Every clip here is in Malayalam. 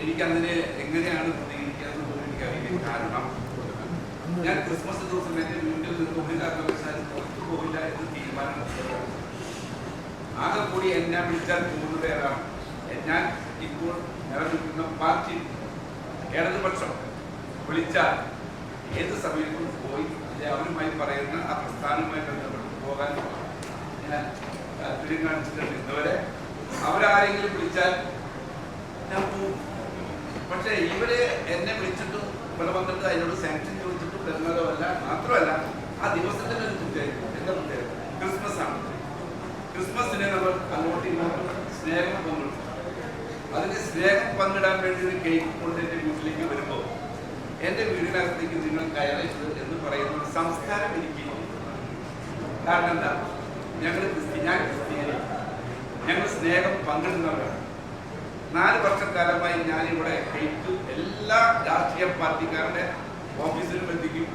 എനിക്കതിന് എങ്ങനെയാണ് പ്രതികരിക്കാന്ന് എനിക്കറിയില്ല. കാരണം ഞാൻ ക്രിസ്മസ് ദിവസം എന്റെ വീട്ടിൽ നിന്ന് ഒരു കാരണവശാലും പുറത്തു പോകില്ല എന്ന് തീരുമാനം ആകെ കൂടി എന്നെ വിളിച്ചാൽ മൂന്ന് പേരാണ്. ഞാൻ ഇപ്പോൾ നിലനിൽക്കുന്ന പാർട്ടി ഇടതുപക്ഷം വിളിച്ചാൽ ഏത് സമയത്തും പോയി അല്ലെ അവരുമായി പറയുന്ന ആ പ്രസ്ഥാനവുമായി ബന്ധപ്പെട്ട് പോകാൻ ഞാൻ താല്പര്യം കാണിച്ചിട്ടുണ്ട് ഇതുവരെ അവരാരെങ്കിലും വിളിച്ചാൽ ഞാൻ പോകും പക്ഷേ ഇവർ എന്നെ വിളിച്ചിട്ടും ഇവിടെ വന്നിട്ട് അതിനോട് സാങ്ഷൻ ചോദിച്ചിട്ടും വരുന്നതല്ല. മാത്രമല്ല ആ ദിവസത്തിന്റെ ഒരു പ്രത്യേകത എന്താ പ്രത്യേകത ക്രിസ്മസ് ആണ് ക്രിസ്മസിനെ നമ്മൾ അങ്ങോട്ടും ഇങ്ങോട്ടും സ്നേഹം പങ്കിടും അതിന് സ്നേഹം പങ്കിടാൻ വേണ്ടി ഒരു കേക്ക് കൊണ്ട് എന്റെ വീട്ടിലേക്ക് വരുമ്പോൾ എന്റെ വീടിനകത്തേക്ക് നിങ്ങൾ കയറരുത് എന്ന് പറയുന്ന ഒരു സംസ്കാരം എനിക്ക് കാരണം എന്താ? ഞങ്ങൾ ഞാൻ ക്രിസ്ത്യാനി. ഞങ്ങൾ സ്നേഹം പങ്കിടുന്നവരാണ്. നാല് വർഷക്കാലമായി ഞാനിവിടെ കഴിച്ച്. എല്ലാ രാഷ്ട്രീയ പാർട്ടിക്കാരുടെ ഓഫീസിലും എത്തിക്കും.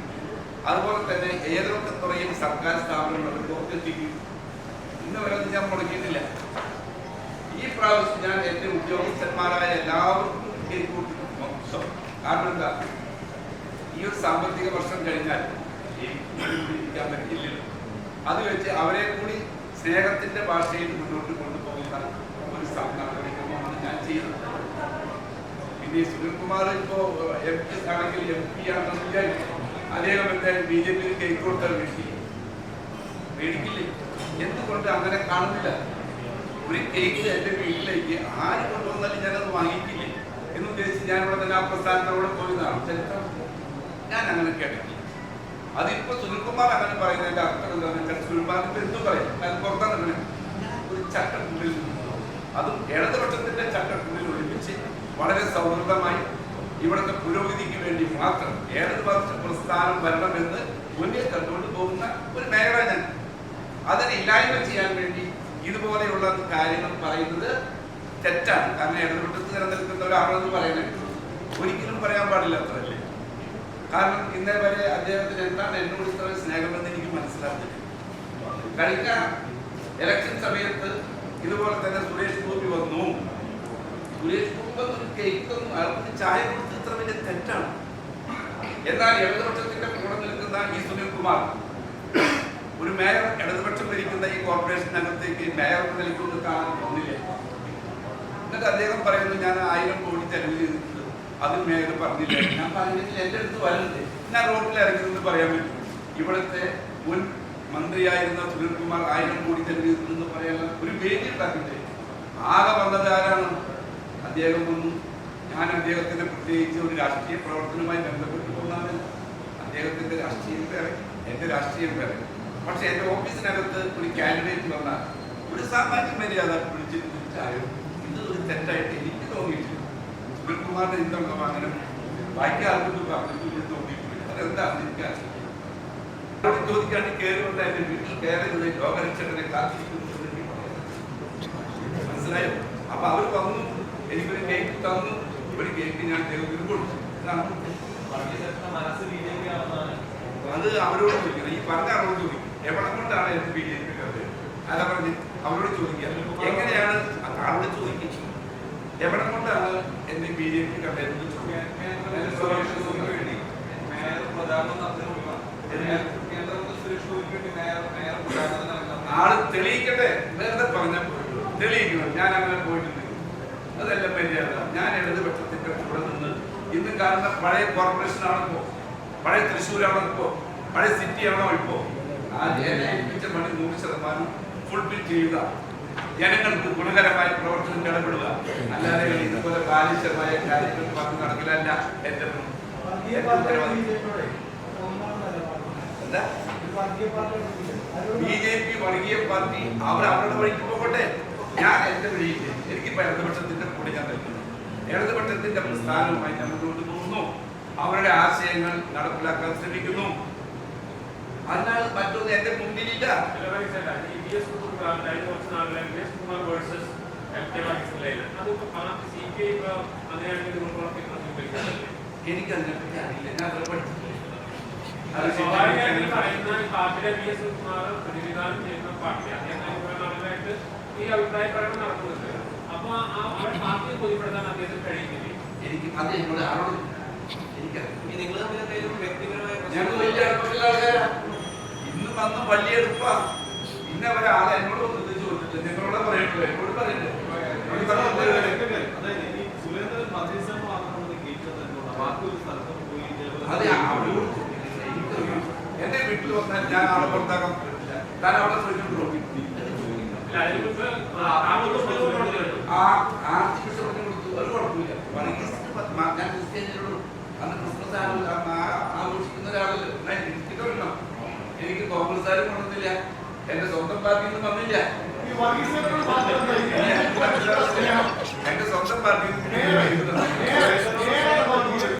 അതുപോലെ തന്നെ ഏതൊക്കെ തുറയും സർക്കാർ സ്ഥാപനങ്ങളിലും പുറത്തെത്തിക്കും ഇന്ന് വരെ ഞാൻ മുടക്കിയിട്ടില്ല ഈ പ്രാവശ്യം ഞാൻ എന്റെ ഉദ്യോഗസ്ഥന്മാരായ എല്ലാവർക്കും കാരണം എന്താ? ഈ ഒരു സാമ്പത്തിക വർഷം കഴിഞ്ഞാൽ ഇരിക്കാൻ പറ്റില്ലല്ലോ അത് വെച്ച് അവരെ കൂടി സ്നേഹത്തിന്റെ ഭാഷയിൽ മുന്നോട്ട് കൊണ്ടുപോകുന്ന ഒരു നടപടിക്രമമാണ് ഞാൻ ചെയ്യുന്നത് പിന്നെ സുനിൽകുമാർ ഇപ്പോ എം പി ആണെങ്കിൽ എം പി ആണെന്ന് വിചാരിക്കും അദ്ദേഹം എന്തായാലും ബി ജെ പിയിൽ കേക്ക് കൊടുത്താൽ വേണ്ടി? മേടിക്കില്ലേ എന്തുകൊണ്ട് അങ്ങനെ കാണുന്നില്ല? ഒരു കേക്ക് എന്റെ വീട്ടിലേക്ക് ആര് കൊണ്ടുവന്നാലും ഞാനത് വാങ്ങിക്കില്ലേ? എന്ന് ഉദ്ദേശിച്ച് ഞാൻ ഇവിടെ തന്നെ ആ പ്രസ്ഥാനത്തോടെ പോയതാണ് ചരിത്രം. ഞാൻ അങ്ങനെ കേട്ടിട്ടില്ല. അതിപ്പോ സുനിൽകുമാർ അങ്ങനെ പറയുന്നതിന്റെ അർത്ഥം എന്താണെന്ന് വെച്ചാൽ സുനിൽകുമാറിന്റെ എന്തും പറയും. അത് പുറത്താണ് ഒരു ചട്ടക്കുള്ളിൽ അതും ഇടതുപക്ഷത്തിന്റെ ചട്ടക്കുള്ളിൽ ഒളിപ്പിച്ച് വളരെ സൗഹൃദമായി ഇവിടുത്തെ പുരോഗതിക്ക് വേണ്ടി മാത്രം ഇടതുപക്ഷ പ്രസ്ഥാനം വരണമെന്ന് മുന്നിൽ കണ്ടുകൊണ്ട് പോകുന്ന ഒരു മേഖല ഞാൻ അതിനെ ഇല്ലായ്മ ചെയ്യാൻ വേണ്ടി ഇതുപോലെയുള്ള കാര്യങ്ങൾ പറയുന്നത് തെറ്റാണ്. കാരണം ഇടതുപക്ഷത്ത് നിലനിൽക്കുന്ന ഒരാളെന്ന് പറയുന്നത് ഒരിക്കലും പറയാൻ പാടില്ല അത്രല്ലേ കാരണം ഇന്നേ വരെ അദ്ദേഹത്തിന് എന്താണ് എന്നോട് ഇത്ര സ്നേഹമെന്ന് എനിക്ക് മനസ്സിലാകുന്നില്ല കഴിഞ്ഞ ഇലക്ഷൻ സമയത്ത് ഇതുപോലെ തന്നെ സുരേഷ് ഗോപി വന്നു. സുരേഷ് ഗോപി വന്ന് ഒരു കേക്കും അയാൾക്ക് ചായ കൊടുത്ത് ഇത്ര വലിയ തെറ്റാണ്. എന്നാൽ ഇടതുപക്ഷത്തിന്റെ കൂടെ നിൽക്കുന്ന ഈ സുനിൽകുമാർ ഒരു മേയർ ഇടതുപക്ഷം ഭരിക്കുന്ന ഈ കോർപ്പറേഷനകത്തേക്ക് മേയർ എന്ന നിലയ്ക്കൊണ്ട് കാണാൻ തോന്നില്ല? എന്നിട്ട് അദ്ദേഹം പറയുന്നു ഞാൻ ആയിരം കോടി ചെലവ് ചെയ്തിട്ടുണ്ട് അത് മേയർ പറഞ്ഞില്ല. ഞാൻ പറഞ്ഞില്ല എന്റെ അടുത്ത് വരുന്നത് ഞാൻ റോഡിൽ ഇറങ്ങിയെന്ന് പറയാൻ പറ്റും. ഇവിടുത്തെ മുൻ മന്ത്രിയായിരുന്ന സുനിൽകുമാർ ആയിരം കോടി ചെലവ് പറയാനുള്ള ഒരു പേജിൽ തന്നെ ആകെ വന്നത് ആരാണ്? അദ്ദേഹം ഒന്നും ഞാൻ അദ്ദേഹത്തിന് പ്രത്യേകിച്ച് ഒരു രാഷ്ട്രീയ പ്രവർത്തനവുമായി ബന്ധപ്പെട്ട് പോകുന്നതല്ല അദ്ദേഹത്തിന്റെ രാഷ്ട്രീയം വേറെ എന്റെ രാഷ്ട്രീയം വേറെ. പക്ഷെ എന്റെ ഓഫീസിനകത്ത് ഒരു കാൻഡിഡേറ്റ് വന്നാൽ ഒരു സാമാന്യ മര്യാദ പിടിച്ചിട്ട് ചായോ ഇത് ഒരു തെറ്റായിട്ട് എനിക്ക് തോന്നിയിട്ടില്ല. സുനിൽകുമാറിന്റെ ഇന്നുണ്ടോ അങ്ങനെ വായിക്കാർക്കൊന്നും പറഞ്ഞിട്ടില്ല തോന്നിയിട്ടില്ല. അതെന്താ എനിക്കറിയില്ല. ചോദിക്കാണ്ട് കയറിക്കൊണ്ട് എന്റെ വീട്ടിൽ കയറുന്നത് ലോകരക്ഷകനെ കാത്തിരിക്കുന്നു മനസ്സിലായോ? അപ്പൊ അവർ വന്നു എനിക്കൊരു കേക്ക് തന്നു. ഒരു കേക്ക് ഞാൻ ദൈവത്തിന് കൊടുത്തു അത് അവരോട് ചോദിക്കണം. ഈ പറഞ്ഞ അവരോട് ചോദിക്കും. എവിടെ കൊണ്ടാണ് എന്റെ ബി ജെ പി അല്ല പറഞ്ഞ് അവരോട് ചോദിക്കുക. എങ്ങനെയാണ് അവിടെ ചോദിക്കും എവിടെ കൊണ്ടാണ് എന്റെ ബി ജെ പി കണ്ടത് പറഞ്ഞ തെളിയിക്കണം ഞാൻ അങ്ങനെ പോയിട്ടുണ്ട് അതെല്ലാം മര്യാദ. ഞാൻ ഇടതുപക്ഷത്തിന്റെ കൂടെ നിന്ന് ഇന്ന് കാണുന്ന പഴയ കോർപ്പറേഷൻ ആണിപ്പോ പഴയ തൃശ്ശൂരാണോ ഇപ്പോ? പഴയ സിറ്റി ആണോ ഇപ്പോ? ആ ഏൽപ്പിച്ച പണി നൂറ് ശതമാനം ഫുൾഫിൽ ചെയ്യുക. ജനങ്ങൾക്ക് ഗുണകരമായ പ്രവർത്തനം ഇടപെടുക. അല്ലാതെ ഇതുപോലെ ബാലിശമായ കാര്യങ്ങൾ പറഞ്ഞു നടക്കില്ല. എന്റെ എന്താ? ബി ജെ പി വർഗീയ പാർട്ടി അവർ അവരുടെ വഴിക്ക് പോകട്ടെ? ഞാൻ എന്റെ വഴിയിൽ എനിക്കിപ്പോ ഇടതുപക്ഷത്തിന്റെ കൂടെ ഞാൻ നിൽക്കുന്നു. ഇടതുപക്ഷത്തിന്റെ പ്രസ്ഥാനവുമായി ഞാൻ മുന്നോട്ട് പോകുന്നു. അവരുടെ ആശയങ്ങൾ നടപ്പിലാക്കാൻ ശ്രമിക്കുന്നു. അതിനാൽ മറ്റൊന്ന് എന്റെ മുന്നിലില്ല. എനിക്കതിനെ പറ്റി അറിയില്ല. ഞാൻ അത് പഠിച്ചിട്ടില്ല. എനിക്ക് എനിക്കറിയാം ഇന്ന് വന്ന് വലിയ എടുപ്പാ ഇന്ന ഒരാളെ എന്നോട് ഒന്ന് ഇത് ചോദിച്ചിട്ട് നിങ്ങളോട് പറയണ്ടോ എന്നോട് പറയണ്ടോ എനിക്ക് പറഞ്ഞിട്ട് അതായത് ഈ സുരേന്ദ്രൻ മധ്യസ്ഥം മാത്രമാണ് കേട്ടത് എന്നോട് ബാക്കി ഒരു സ്ഥലത്തും പോയി അത് ഇതേപോലെ അവരോട് ചോദിക്കില്ല. എനിക്കറിയാം. എന്റെ വീട്ടിൽ വന്നാൽ ഞാൻ ആളെ പുറത്താക്കാൻ പറ്റില്ല. താൻ അവിടെ ചോദിച്ചിട്ട് നോക്കി. ആ ആർച്ച് ബിഷപ്പ് പറഞ്ഞു കൊടുത്തു ഒരു കുഴപ്പമില്ല. ഞാൻ ക്രിസ്ത്യാനികളോട് അന്ന് ക്രിസ്മസ് ആ- ആ- ആഘോഷിക്കുന്ന ഒരാളല്ലോ. എന്നാ എനിക്ക് വരണം എനിക്ക് കോൺഗ്രസ്സുകാരും കൊണ്ടുവന്നില്ല. എന്റെ സ്വന്തം പാർട്ടിയിൽ നിന്ന് വന്നില്ല. എന്റെ സ്വന്തം പാർട്ടിയിൽ നിന്ന്